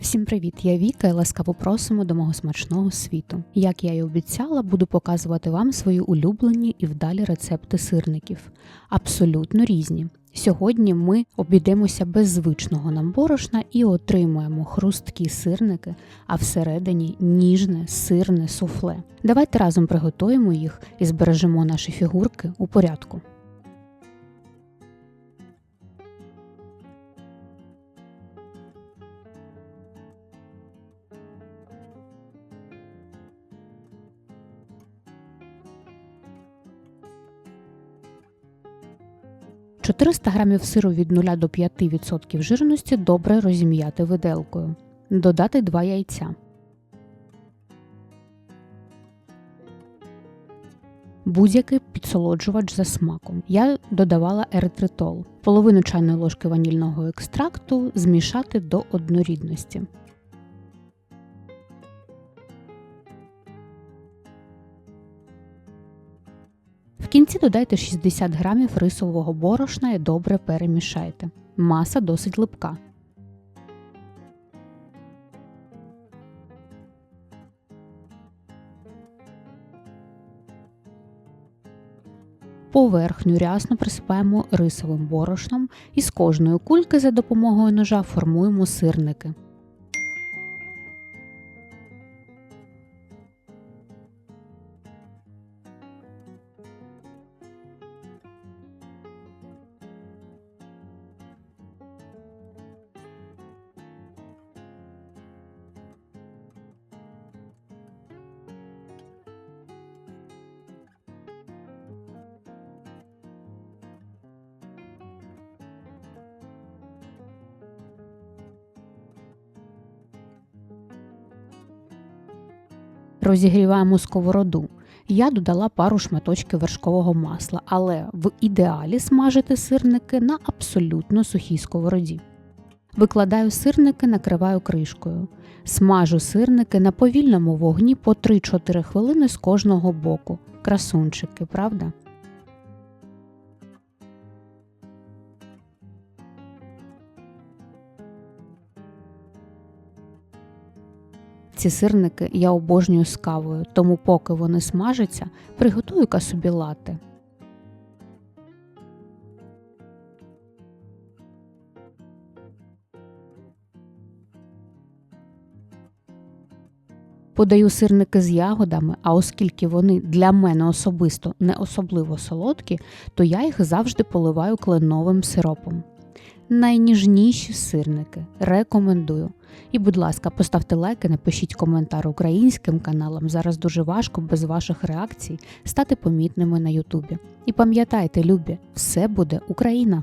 Всім привіт! Я Віка і ласкаво просимо до мого смачного світу. Як я й обіцяла, буду показувати вам свої улюблені і вдалі рецепти сирників. Абсолютно різні. Сьогодні ми обійдемося без звичного нам борошна і отримуємо хрусткі сирники, а всередині ніжне сирне суфле. Давайте разом приготуємо їх і збережемо наші фігурки у порядку. – 400 грамів сиру від 0 до 5% жирності добре розім'яти виделкою. Додати 2 яйця. Будь-який підсолоджувач за смаком. Я додавала еритритол. Половину чайної ложки ванільного екстракту змішати до однорідності. Кінці додайте 60 грамів рисового борошна і добре перемішайте. Маса досить липка. Поверхню рясно присипаємо рисовим борошном і з кожної кульки за допомогою ножа формуємо сирники. Розігріваємо сковороду. Я додала пару шматочків вершкового масла, але в ідеалі смажити сирники на абсолютно сухій сковороді. Викладаю сирники, накриваю кришкою. Смажу сирники на повільному вогні по 3-4 хвилини з кожного боку. Красунчики, правда? Ці сирники я обожнюю з кавою, тому поки вони смажаться, приготую-ка собі лати. Подаю сирники з ягодами, а оскільки вони для мене особисто не особливо солодкі, то я їх завжди поливаю кленовим сиропом. Найніжніші сирники рекомендую. І, будь ласка, поставте лайки, напишіть коментар українським каналам. Зараз дуже важко без ваших реакцій стати помітними на Ютубі. І пам'ятайте, любі, все буде Україна!